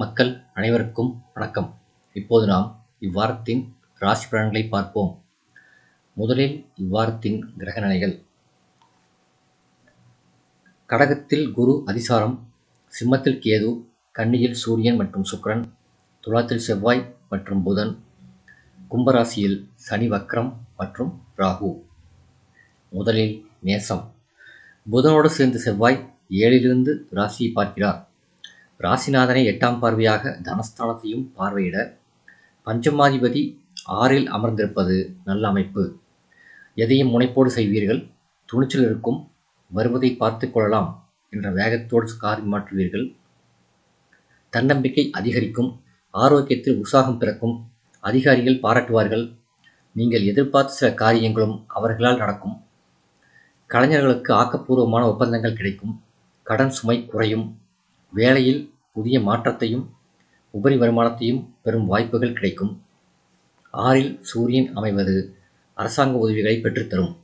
மக்கள் அனைவருக்கும் வணக்கம். இப்போது நாம் இவ்வாரத்தின் ராசி பலன்களை பார்ப்போம். முதலில் இவ்வாரத்தின் கிரக நிலைகள். கடகத்தில் குரு அதிசாரம் சிம்மத்தில் கேது கன்னியில் சூரியன் மற்றும் சுக்கரன் துலாத்தில் செவ்வாய் மற்றும் புதன் கும்பராசியில் சனி வக்ரம் மற்றும் ராகு. முதலில் நேசம் புதனோடு சேர்ந்து செவ்வாய் ஏழிலிருந்து ராசியை பார்க்கிறார். ராசிநாதனை எட்டாம் பார்வையாக தனஸ்தானத்தையும் பார்வையிட பஞ்சமாதிபதி ஆறில் அமர்ந்திருப்பது நல்ல அமைப்பு. எதையும் முனைப்போடு செய்வீர்கள் துணிச்சல் இருக்கும் வருவதை பார்த்து கொள்ளலாம் என்ற வேகத்தோடு காரி மாற்றுவீர்கள். தன்னம்பிக்கை அதிகரிக்கும் ஆரோக்கியத்தில் உற்சாகம் பிறக்கும் அதிகாரிகள் பாராட்டுவார்கள் நீங்கள் எதிர்பார்த்த சில காரியங்களும் அவர்களால் நடக்கும். கலைஞர்களுக்கு ஆக்கப்பூர்வமான ஒப்பந்தங்கள் கிடைக்கும் கடன் சுமை குறையும் வேலையில் புதிய மாற்றத்தையும் உபரி வருமானத்தையும் பெறும் வாய்ப்புகள் கிடைக்கும். ஆறில் சூரியன் அமைவது அரசாங்க உதவிகளை பெற்றுத்தரும்.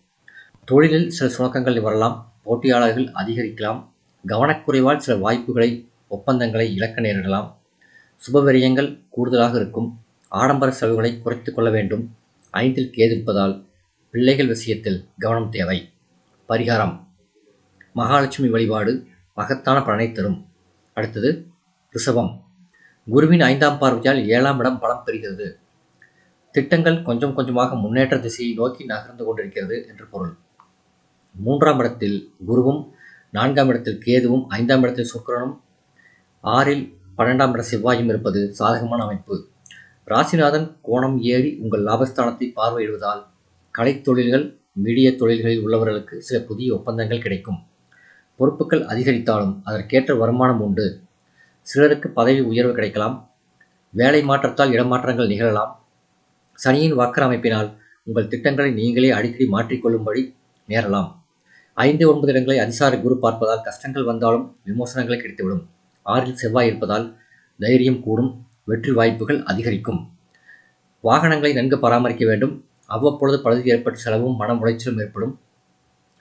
தொழிலில் சில சுணக்கங்கள் வரலாம் போட்டியாளர்கள் அதிகரிக்கலாம் கவனக்குறைவால் சில வாய்ப்புகளை ஒப்பந்தங்களை இழக்க நேரிடலாம். சுபவிரயங்கள் கூடுதலாக இருக்கும் ஆடம்பர செலவுகளை குறைத்து கொள்ள வேண்டும். ஐந்தில் கேதிருப்பதால் பிள்ளைகள் விஷயத்தில் கவனம் தேவை. பரிகாரம். மகாலட்சுமி வழிபாடு மகத்தான பலனை தரும். அடுத்தது ரிஷபம். குருவின் ஐந்தாம் பார்வையால் ஏழாம் இடம் பலம் பெறுகிறது. திட்டங்கள் கொஞ்சம் கொஞ்சமாக முன்னேற்ற திசையை நோக்கி நகர்ந்து கொண்டிருக்கிறது என்று பொருள். மூன்றாம் இடத்தில் குருவும் நான்காம் இடத்தில் கேதுவும் ஐந்தாம் இடத்தில் சுக்கரனும் ஆறில் பன்னெண்டாம் இட செவ்வாயும் இருப்பது சாதகமான அமைப்பு. ராசிநாதன் கோணம் ஏறி உங்கள் லாபஸ்தானத்தை பார்வையிடுவதால் கலைத்தொழில்கள் மீடிய தொழில்களில் உள்ளவர்களுக்கு சில புதிய ஒப்பந்தங்கள் கிடைக்கும். பொறுப்புகள் அதிகரித்தாலும் அதற்கேற்ற வருமானம் உண்டு. சிலருக்கு பதவி உயர்வு கிடைக்கலாம். வேலை மாற்றத்தால் இடமாற்றங்கள் நிகழலாம். சனியின் வக்கர அமைப்பினால் உங்கள் திட்டங்களை நீங்களே அடிக்கடி மாற்றிக்கொள்ளும்படி நேரலாம். ஐந்து ஒன்பது இடங்களை அதிசார குரு பார்ப்பதால் கஷ்டங்கள் வந்தாலும் விமோசனங்கள் கிடைத்துவிடும். ஆறில் செவ்வாய் இருப்பதால் தைரியம் கூடும் வெற்றி வாய்ப்புகள் அதிகரிக்கும். வாகனங்களை நன்கு பராமரிக்க வேண்டும். அவ்வப்பொழுது பழுது ஏற்பட்ட செலவும் மன உளைச்சலும் ஏற்படும்.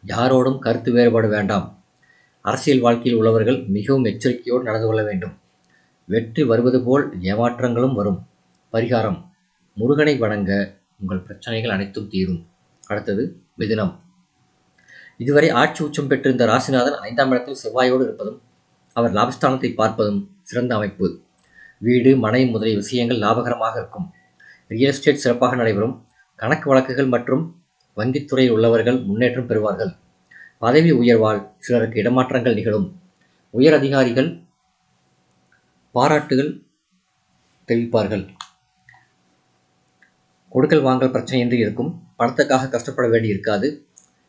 யாரோடும் கருத்து வேறுபாடு வேண்டாம். அரசியல் வாழ்க்கையில் உள்ளவர்கள் மிகவும் எச்சரிக்கையோடு நடந்து கொள்ள வேண்டும். வெற்றி வருவது போல் ஏமாற்றங்களும் வரும். பரிகாரம். முருகனை வணங்க உங்கள் பிரச்சனைகள் அனைத்தும் தீரும். அடுத்தது மிதுனம். இதுவரை ஆட்சி உச்சம் பெற்றிருந்த ராசிநாதன் ஐந்தாம் இடத்தில் செவ்வாயோடு இருப்பதும் அவர் லாபஸ்தானத்தை பார்ப்பதும் சிறந்த அமைப்பு. வீடு மனை முதலிய விஷயங்கள் லாபகரமாக இருக்கும். ரியல் எஸ்டேட் சிறப்பாக நடைபெறும். கணக்கு வழக்குகள் மற்றும் வங்கித்துறையில் உள்ளவர்கள் முன்னேற்றம் பெறுவார்கள். பதவி உயர்வால் சிலருக்கு இடமாற்றங்கள் நிகழும். உயர் அதிகாரிகள் பாராட்டுகள் தெரிவிப்பார்கள் கொடுக்கல் வாங்கல் பிரச்சனையின்றி இருக்கும். பணத்துக்காக கஷ்டப்பட வேண்டி இருக்காது.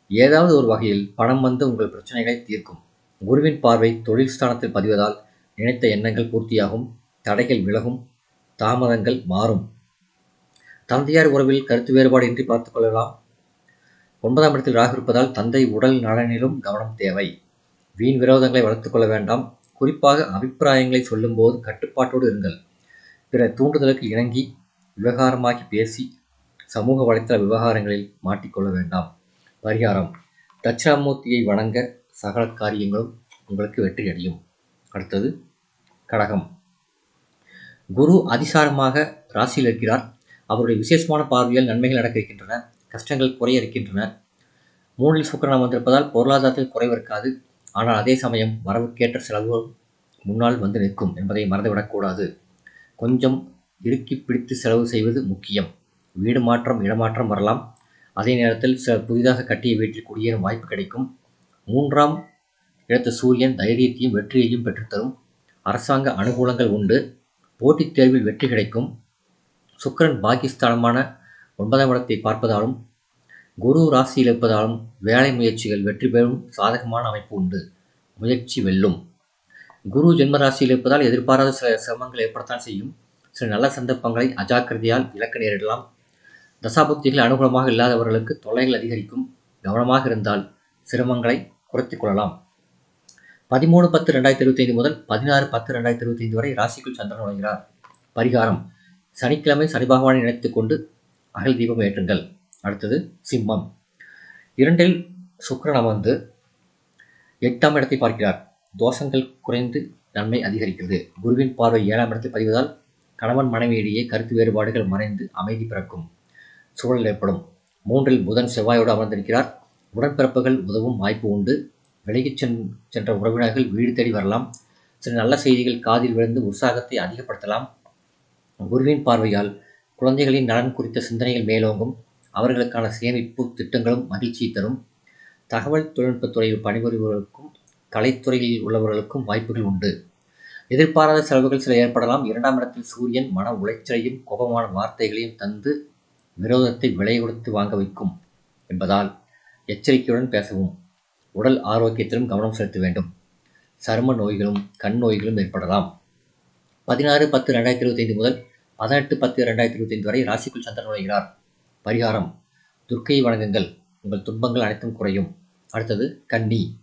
ஏதாவது ஒரு வகையில் பணம் வந்து உங்கள் பிரச்சனைகளை தீர்க்கும். குருவின் பார்வை தொழில் ஸ்தானத்தில் பதிவதால் நினைத்த எண்ணங்கள் பூர்த்தியாகும். தடைகள் விலகும். தாமதங்கள் மாறும். தந்தையார் உறவில் கருத்து வேறுபாடு இன்றி பார்த்துக் கொள்ளலாம். ஒன்பதாம் இடத்தில் ராகு இருப்பதால் தந்தை உடல் நலனிலும் கவனம் தேவை. வீண் விரோதங்களை வளர்த்துக் கொள்ள வேண்டாம். குறிப்பாக அபிப்பிராயங்களை சொல்லும்போது கட்டுப்பாட்டோடு இருங்கள். பிற தூண்டுதலுக்கு இணங்கி விவகாரமாகி பேசி சமூக வலைத்தள விவகாரங்களில் மாட்டிக்கொள்ள வேண்டாம். பரிகாரம். தட்சிணாமூர்த்தியை வணங்க சகல காரியங்களும் உங்களுக்கு வெற்றி அடையும். அடுத்தது கடகம். குரு அதிசாரமாக ராசியில் இருக்கிறார். அவருடைய விசேஷமான பார்வையால் நன்மைகள் நடக்க இருக்கின்றன கஷ்டங்கள் குறைய இருக்கின்றன. மூணில் சுக்கரனம் வந்திருப்பதால் பொருளாதாரத்தில் குறைவு இருக்காது. ஆனால் அதே சமயம் வரவுக்கேற்ற செலவுகள் முன்னால் வந்து நிற்கும் என்பதை மறந்துவிடக்கூடாது. கொஞ்சம் இறுக்கி பிடித்து செலவு செய்வது முக்கியம். வீடு மாற்றம் இடமாற்றம் வரலாம். அதே நேரத்தில் சில புதிதாக கட்டிய வீட்டில் குடியேறும் வாய்ப்பு கிடைக்கும். மூன்றாம் இடத்து சூரியன் தைரியத்தையும் வெற்றியையும் பெற்றுத்தரும். அரசாங்க அனுகூலங்கள் உண்டு. போட்டித் தேர்வில் வெற்றி கிடைக்கும். சுக்கரன் பாகிஸ்தானமான ஒன்பதாம் இடத்தை பார்ப்பதாலும் குரு ராசியில் இருப்பதாலும் வேலை முயற்சிகள் வெற்றி பெறும் சாதகமான அமைப்பு உண்டு. முயற்சி வெல்லும். குரு ஜென்ம ராசியில் இருப்பதால் எதிர்பாராத சில சிரமங்கள் ஏற்படத்தான் செய்யும். சில நல்ல சந்தர்ப்பங்களை அஜாக்கிரதையால் இழக்க நேரிடலாம். தசாபக்திகள் அனுகூலமாக இல்லாதவர்களுக்கு தொல்லைகள் அதிகரிக்கும். கவனமாக இருந்தால் சிரமங்களை குறைத்துக் கொள்ளலாம். பதிமூணு பத்து ரெண்டாயிரத்தி இருபத்தைந்து முதல் பதினாறு பத்து ரெண்டாயிரத்தி இருபத்தைந்து வரை ராசிக்குள் சந்திரன் நுழைகிறார். பரிகாரம். சனிக்கிழமை சனி பகவானை நினைத்துக் கொண்டு அகல் தீபம் ஏற்றுங்கள். அடுத்தது சிம்மம். இரண்டில் சுக்கரன் அமர்ந்து எட்டாம் இடத்தை பார்க்கிறார். தோஷங்கள் குறைந்து நன்மை அதிகரிக்கிறது. குருவின் பார்வை ஏழாம் இடத்தில் பதிவதால் கணவன் மனைவியிடையே கருத்து வேறுபாடுகள் மறைந்து அமைதி பிறக்கும் சூழல் ஏற்படும். மூன்றில் புதன் செவ்வாயோடு அமர்ந்திருக்கிறார். உடன்பிறப்புகள் உதவும் வாய்ப்பு உண்டு. விலகிச் சென் சென்ற உறவினர்கள் வீடு தேடி வரலாம். சில நல்ல செய்திகள் காதில் விழுந்து உற்சாகத்தை அதிகப்படுத்தலாம். குருவின் பார்வையால் குழந்தைகளின் நலன் குறித்த சிந்தனைகள் மேலோங்கும். அவர்களுக்கான சேமிப்பு திட்டங்களும் மகிழ்ச்சியை தரும். தகவல் தொழில்நுட்பத் துறையில் பணிபுரிபவர்களுக்கும் கலைத்துறையில் உள்ளவர்களுக்கும் வாய்ப்புகள் உண்டு. எதிர்பாராத செலவுகள் சில ஏற்படலாம். இரண்டாம் இடத்தில் சூரியன் மன உளைச்சலையும் கோபமான வார்த்தைகளையும் தந்து விரோதத்தை விலை கொடுத்து வாங்க வைக்கும் என்பதால் எச்சரிக்கையுடன் பேசவும். உடல் ஆரோக்கியத்திலும் கவனம் செலுத்த வேண்டும். சரும நோய்களும் கண் நோய்களும் ஏற்படலாம். பதினாறு பத்து ரெண்டாயிரத்தி இருபத்தைந்து முதல் பதினெட்டு பத்து ரெண்டாயிரத்தி இருபத்தைந்து வரை ராசிக்குள் சந்திரன் நுழைகிறார். பரிகாரம் துர்க்கையை வணங்குங்கள் உங்கள் துன்பங்கள் அனைத்தும் குறையும். அடுத்தது கன்னி.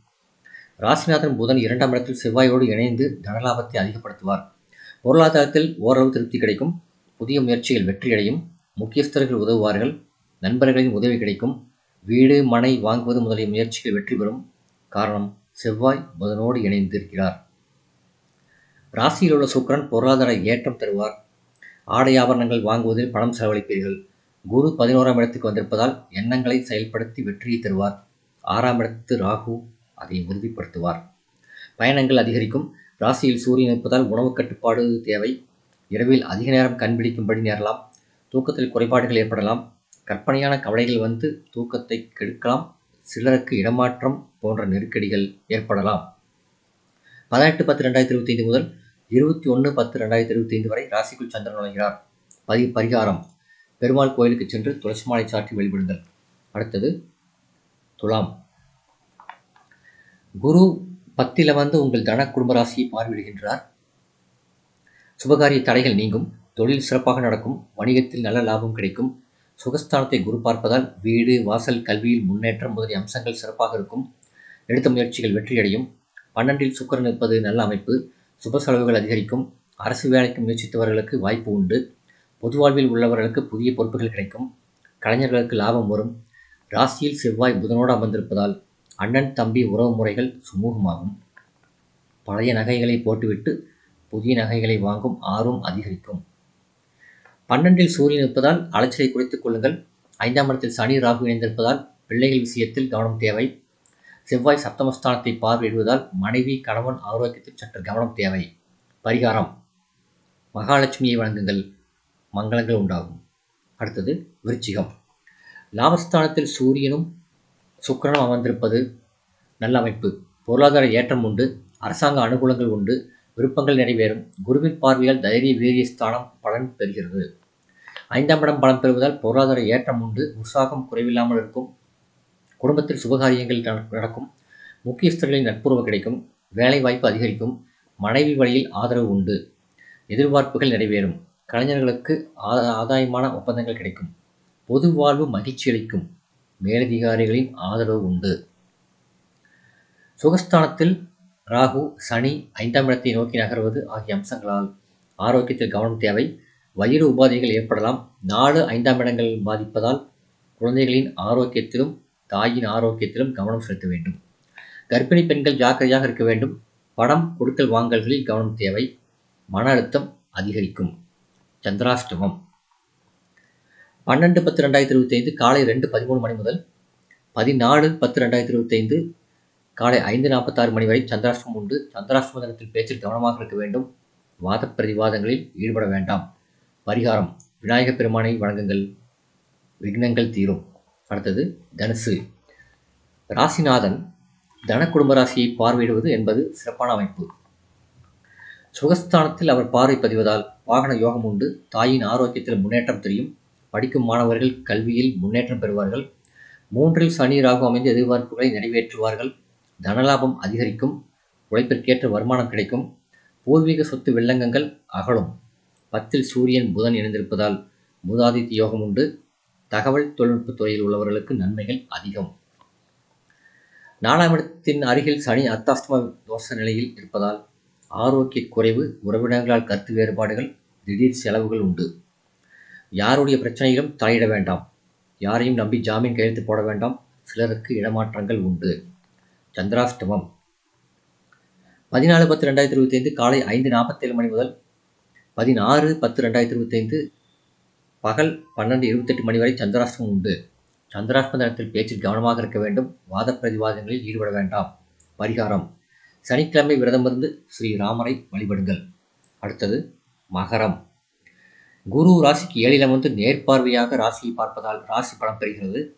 ராசிநாதன் புதன் இரண்டாம் இடத்தில் செவ்வாயோடு இணைந்து தனலாபத்தை அதிகப்படுத்துவார். பொருளாதாரத்தில் ஓரளவு திருப்தி கிடைக்கும். புதிய முயற்சிகள் வெற்றியடையும். முக்கியஸ்தர்கள் உதவுவார்கள். நண்பர்களின் உதவி கிடைக்கும். வீடு மனை வாங்குவது முதலிய முயற்சிகள் வெற்றி பெறும். காரணம் செவ்வாய் புதனோடு இணைந்திருக்கிறார். ராசியில் உள்ள சுக்கரன் பொருளாதார ஏற்றம் தருவார். ஆடை ஆபரணங்கள் வாங்குவதில் பணம் செலவழிப்பீர்கள். குரு பதினோராம் இடத்துக்கு வந்திருப்பதால் எண்ணங்களை செயல்படுத்தி வெற்றியை தருவார். ஆறாம் இடத்து ராகு அதை உறுதிப்படுத்துவார். பயணங்கள் அதிகரிக்கும். ராசியில் சூரியன் இருப்பதால் உணவு கட்டுப்பாடு தேவை. இரவில் அதிக நேரம் கண்பிடிக்கும்படி நேரலாம். தூக்கத்தில் குறைபாடுகள் ஏற்படலாம். கற்பனையான கவலைகள் வந்து தூக்கத்தை கெடுக்கலாம். சிலருக்கு இடமாற்றம் போன்ற நெருக்கடிகள் ஏற்படலாம். பதினெட்டு பத்து ரெண்டாயிரத்தி இருபத்தி ஐந்து முதல் இருபத்தி ஒன்று பத்து ரெண்டாயிரத்தி இருபத்தி ஐந்து வரை ராசிக்குள் சந்திரன் நுழைகிறார். பதி பரிகாரம். பெருமாள் கோயிலுக்கு சென்று துளசி மாலை சாற்றி வழிபடுங்கள். அடுத்தது துலாம். குரு பத்தில் வந்து உங்கள் தன குடும்ப ராசியை பார்வையிடுகின்றார். சுபகாரிய தடைகள் நீங்கும் தொழில் சிறப்பாக நடக்கும் வணிகத்தில் நல்ல லாபம் கிடைக்கும் சுகஸ்தானத்தை குரு பார்ப்பதால் வீடு வாசல் கல்வியில் முன்னேற்றம் முதலிய அம்சங்கள் சிறப்பாக இருக்கும் எடுத்த முயற்சிகள் வெற்றியடையும் பன்னெண்டில் சுக்கரன் இருப்பது நல்ல அமைப்பு சுப செலவுகள் அதிகரிக்கும் அரசு வேலைக்கு முயற்சித்தவர்களுக்கு வாய்ப்பு உண்டு. பொது வாழ்வில் உள்ளவர்களுக்கு புதிய பொறுப்புகள் கிடைக்கும். கலைஞர்களுக்கு லாபம் வரும். ராசியில் செவ்வாய் புதனோடு அமர்ந்திருப்பதால் அண்ணன் தம்பி உறவு முறைகள் சுமூகமாகும். பழைய நகைகளை போட்டுவிட்டு புதிய நகைகளை வாங்கும் ஆர்வம் அதிகரிக்கும். பன்னெண்டில் சூரியன் இருப்பதால் அலைச்சலை குறைத்துக் கொள்ளுங்கள். ஐந்தாம் இடத்தில் சனி ராகு இணைந்திருப்பதால் பிள்ளைகள் விஷயத்தில் கவனம் தேவை. செவ்வாய் சப்தமஸ்தானத்தை பார்வையிடுவதால் மனைவி கணவன் ஆரோக்கியத்தில் சற்று கவனம் தேவை. பரிகாரம். மகாலட்சுமியை வழங்குங்கள் மங்களங்கள் உண்டாகும். அடுத்தது விருச்சிகம். லாபஸ்தானத்தில் சூரியனும் சுக்கிரனும் அமர்ந்திருப்பது நல்ல அமைப்பு. பொருளாதார ஏற்றம் உண்டு அரசாங்க அனுகூலங்கள் உண்டு விருப்பங்கள் நிறைவேறும். குருவின் பார்வையால் தைரிய வீரிய ஸ்தானம் பலன் பெறுகிறது. ஐந்தாம் இடம் பலன் பெறுவதால் பொருளாதார ஏற்றம் உண்டு உற்சாகம் குறைவில்லாமல் இருக்கும். குடும்பத்தில் சுபகாரியங்கள் நடக்கும். முக்கியஸ்தர்களின் நட்புறவு கிடைக்கும். வேலை வாய்ப்பு அதிகரிக்கும். மனைவி வழியில் ஆதரவு உண்டு. எதிர்பார்ப்புகள் நிறைவேறும். கலைஞர்களுக்கு ஆதாயமான ஒப்பந்தங்கள் கிடைக்கும். பொது வாழ்வு மகிழ்ச்சி அளிக்கும் மேலதிகாரிகளின் ஆதரவு உண்டு. சுகஸ்தானத்தில் ராகு சனி ஐந்தாம் இடத்தை நோக்கி நகர்வது ஆகிய அம்சங்களால் ஆரோக்கியத்தில் கவனம் தேவை. வயிறு உபாதைகள் ஏற்படலாம். நாலு ஐந்தாம் இடங்கள் பாதிப்பதால் குழந்தைகளின் ஆரோக்கியத்திலும் தாயின் ஆரோக்கியத்திலும் கவனம் செலுத்த வேண்டும். கர்ப்பிணி பெண்கள் ஜாக்கிரதையாக இருக்க வேண்டும். படம் கொடுக்கல் வாங்கல்களில் கவனம் தேவை. மன அழுத்தம் அதிகரிக்கும். சந்திராஷ்டமம். பன்னெண்டு பத்து ரெண்டாயிரத்தி இருபத்தி ஐந்து காலை ரெண்டு பதிமூணு மணி முதல் பதினாலு பத்து ரெண்டாயிரத்தி இருபத்தி ஐந்து காலை ஐந்து நாற்பத்தாறு மணி வரை சந்திராஷ்டமம் உண்டு. சந்திராஷ்டம தினத்தில் பேச்சில் கவனமாக இருக்க வேண்டும். வாத பிரதிவாதங்களில் ஈடுபட வேண்டாம். பரிகாரம் விநாயகப் பெருமானை வழங்குங்கள் விக்னங்கள் தீரும். அடுத்தது தனுசு. ராசிநாதன் தன குடும்ப ராசியை பார்வையிடுவது என்பது சிறப்பான அமைப்பு. சுகஸ்தானத்தில் அவர் பார்வை பதிவதால் வாகன யோகம் உண்டு. தாயின் ஆரோக்கியத்தில் முன்னேற்றம் தெரியும். படிக்கும் மாணவர்கள் கல்வியில் முன்னேற்றம் பெறுவார்கள். மூன்றில் சனி ராகு அமைந்து எதிர்பார்ப்புகளை நிறைவேற்றுவார்கள். தனலாபம் அதிகரிக்கும். உழைப்பிற்கேற்ற வருமானம் கிடைக்கும். பூர்வீக சொத்து வெள்ளங்கங்கள் அகலும். பத்தில் சூரியன் புதன் இணைந்திருப்பதால் மூதாதித்ய யோகம் உண்டு. தகவல் தொழில்நுட்பத் துறையில் உள்ளவர்களுக்கு நன்மைகள் அதிகம். நாலாம் இடத்தின் அருகில் சனி அர்த்தாஷ்டம தோஷ நிலையில் இருப்பதால் ஆரோக்கிய குறைவு உறவினர்களால் கருத்து வேறுபாடுகள் திடீர் செலவுகள் உண்டு. யாருடைய பிரச்சனையிலும் தலையிட வேண்டாம். யாரையும் நம்பி ஜாமீன் கையெழுத்து போட வேண்டாம். சிலருக்கு இடமாற்றங்கள் உண்டு. சந்திராஷ்டமம். பதினாலு பத்து ரெண்டாயிரத்தி இருபத்தைந்து காலை ஐந்து நாற்பத்தேழு மணி முதல் பதினாறு பத்து ரெண்டாயிரத்தி இருபத்தைந்து பகல் பன்னெண்டு இருபத்தெட்டு மணி வரை சந்திராஷ்டமம் உண்டு. சந்திராஷ்டம தினத்தில் பேச்சில் கவனமாக இருக்க வேண்டும். வாத பிரதிவாதங்களில் ஈடுபட வேண்டாம். பரிகாரம். சனிக்கிழமை விரதமிருந்து இருந்து ஸ்ரீராமரை வழிபடுங்கள். அடுத்தது மகரம். குரு ராசிக்கு ஏழில் அமர்ந்து நேர்பார்வையாக ராசியை பார்ப்பதால் ராசி பலம் பெறுகிறது.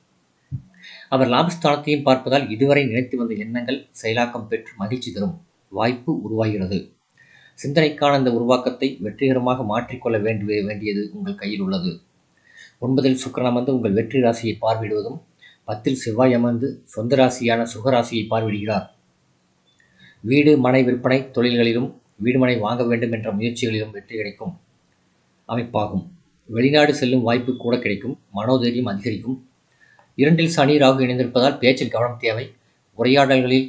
அவர் லாபஸ்தானத்தையும் பார்ப்பதால் இதுவரை நினைத்து வந்த எண்ணங்கள் செயலாக்கம் பெற்று மகிழ்ச்சி தரும் வாய்ப்பு உருவாகிறது. சிந்தனைக்கான அந்த உருவாக்கத்தை வெற்றிகரமாக மாற்றிக்கொள்ள வேண்டிய வேண்டியது உங்கள் கையில் உள்ளது. ஒன்பதில் சுக்கரன் அமர்ந்து உங்கள் வெற்றி ராசியை பார்வையிடுவதும் பத்தில் செவ்வாய் அமர்ந்து சொந்த ராசியான சுகராசியை பார்வையிடுகிறார். வீடு மனை விற்பனை தொழில்களிலும் வீடு மனை வாங்க வேண்டும் என்ற முயற்சிகளிலும் வெற்றி கிடைக்கும். அமைப்பாகும். வெளிநாடு செல்லும் வாய்ப்பு கூட கிடைக்கும். மனோதைரியம் அதிகரிக்கும். இரண்டில் சனி ராகு இணைந்திருப்பதால் பேச்சில் கவனம் தேவை. உரையாடல்களில்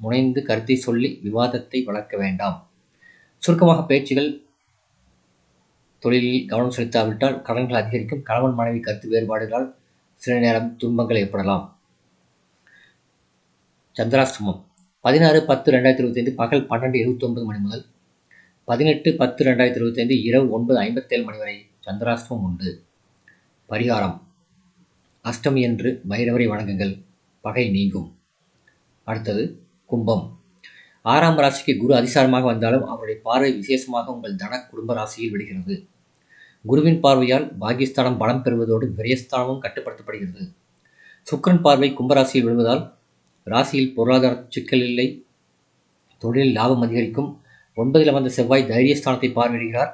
முனைந்து கருத்தை சொல்லி விவாதத்தை வளர்க்க வேண்டாம். சுருக்கமாக பேச்சுகள் தொழிலில் கவனம் செலுத்தாவிட்டால் கடன்கள் அதிகரிக்கும். கணவன் மனைவி கருத்து வேறுபாடுகளால் சில நேரம் துன்பங்கள் ஏற்படலாம். சந்திராஷ்டமம். பதினாறு பத்து ரெண்டாயிரத்தி இருபத்தைந்து பகல் பன்னெண்டு இருபத்தொன்பது மணி முதல் பதினெட்டு பத்து ரெண்டாயிரத்தி இருபத்தைந்து இரவு ஒன்பது ஐம்பத்தேழு மணி வரை சந்திராஷ்டமம் உண்டு. பரிகாரம். அஷ்டமி என்று பைரவரை வணங்குங்கள். பகை நீங்கும். அடுத்தது கும்பம். ஆறாம் ராசிக்கு குரு அதிசாரமாக வந்தாலும் அவருடைய பார்வை விசேஷமாக உங்கள் தன குடும்ப ராசியில் விடுகிறது. குருவின் பார்வையால் பாகிஸ்தானம் பலம் பெறுவதோடு விரயஸ்தானமும் கட்டுப்படுத்தப்படுகிறது. சுக்கரன் பார்வை கும்பராசியில் விழுவதால் ராசியில் பொருளாதார சிக்கல் இல்லை. தொழிலில் லாபம் அதிகரிக்கும். ஒன்பதில் அமர்ந்த செவ்வாய் தைரியஸ்தானத்தை பார்வையிடுகிறார்.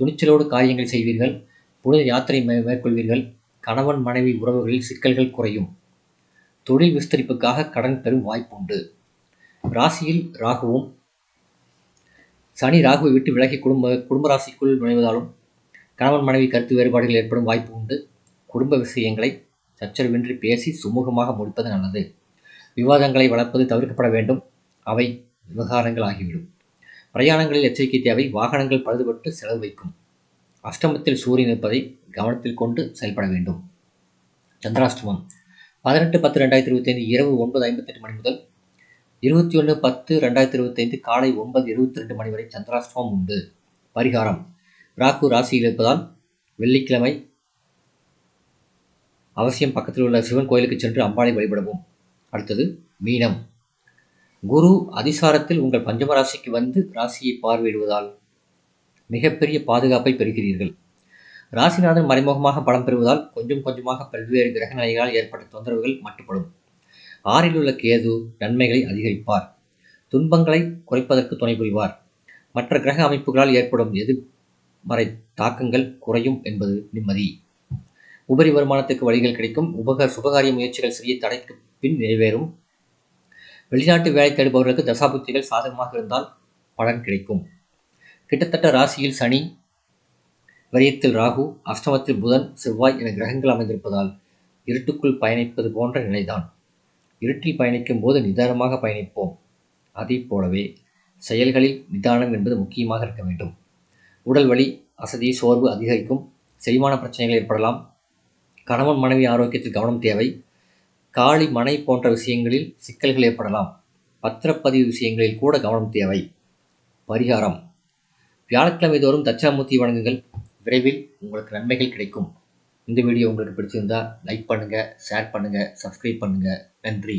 துணிச்சலோடு காரியங்கள் செய்வீர்கள். புனித யாத்திரை மே மேற்கொள்வீர்கள். கணவன் மனைவி உறவுகளில் சிக்கல்கள் குறையும். தொழில் விஸ்தரிப்புக்காக கடன் பெறும் வாய்ப்புண்டு. ராசியில் ராகுவும் சனி ராகுவை விட்டு விலகி குடும்ப குடும்ப ராசிக்குள் நுழைவதாலும் கணவன் மனைவி கருத்து வேறுபாடுகள் ஏற்படும் வாய்ப்பு உண்டு குடும்ப விஷயங்களை சச்சரவின்றி பேசி சுமூகமாக முடிப்பது நல்லது. விவாதங்களை வளர்ப்பது தவிர்க்கப்பட வேண்டும். அவை விவகாரங்கள் ஆகிவிடும். பிரயாணங்களில் எச்சரிக்கை தேவை. வாகனங்கள் பழுதுபட்டு செலவு வைக்கும். அஷ்டமத்தில் சூரியன் இருப்பதை கவனத்தில் கொண்டு செயல்பட வேண்டும். சந்திராஷ்டமம். பதினெட்டு பத்து ரெண்டாயிரத்தி இருபத்தைந்து இரவு ஒன்பது ஐம்பத்தெட்டு மணி முதல் இருபத்தி ஒன்று பத்து ரெண்டாயிரத்தி இருபத்தைந்து காலை ஒன்பது இருபத்தி ரெண்டு மணி வரை சந்திராஷ்டமம் உண்டு. பரிகாரம். ராகு ராசியில் இருப்பதால் வெள்ளிக்கிழமை அவசியம் பக்கத்தில் உள்ள சிவன் கோயிலுக்கு சென்று அம்பாளை வழிபடவும். அடுத்தது மீனம். குரு அதிசாரத்தில் உங்கள் பஞ்சம ராசிக்கு வந்து ராசியை பார்வையிடுவதால் மிகப்பெரிய பாதுகாப்பை பெறுகிறீர்கள். ராசிநாதன் மறைமுகமாக பலம் பெறுவதால் கொஞ்சம் கொஞ்சமாக பல்வேறு கிரக நிலைகளால் ஏற்பட்ட தொந்தரவுகள் மட்டுப்படும். ஆறில் உள்ள கேது நன்மைகளை அதிகரிப்பார். துன்பங்களை குறைப்பதற்கு துணை புரிவார். மற்ற கிரக அமைப்புகளால் ஏற்படும் எதிர்மறை தாக்கங்கள் குறையும் என்பது நிம்மதி. உபரி வருமானத்துக்கு வழிகள் கிடைக்கும். உபக சுபகாரிய முயற்சிகள் சிறிய தடைக்கு பின் நிறைவேறும். வெளிநாட்டு வேலை தேடுபவர்களுக்கு தசாபுத்திகள் சாதகமாக இருந்தால் பலன் கிடைக்கும். கிட்டத்தட்ட ராசியில் சனி வரியத்தில் ராகு அஷ்டமத்தில் புதன் செவ்வாய் என கிரகங்கள் அமைந்திருப்பதால் இருட்டுக்குள் பயணிப்பது போன்ற நிலைதான். இருட்டில் பயணிக்கும் போது நிதானமாக பயணிப்போம். அதே போலவே செயல்களில் நிதானம் என்பது முக்கியமாக இருக்க வேண்டும். உடல் வலி அசதி சோர்வு அதிகரிக்கும். செரிமான பிரச்சனைகள் ஏற்படலாம். கணவன் மனைவி ஆரோக்கியத்தில் கவனம் தேவை. காளி மனை போன்ற விஷயங்களில் சிக்கல்கள் ஏற்படலாம். பத்திரப்பதிவு விஷயங்களில் கூட கவனம் தேவை. பரிகாரம். வியாழக்கிழமை தோறும் தட்சாமூர்த்தி வழங்குங்கள். விரைவில் உங்களுக்கு நன்மைகள் கிடைக்கும். இந்த வீடியோ உங்களுக்கு பிடிச்சிருந்தா லைக் பண்ணுங்கள் ஷேர் பண்ணுங்கள் சப்ஸ்கிரைப் பண்ணுங்கள் நன்றி.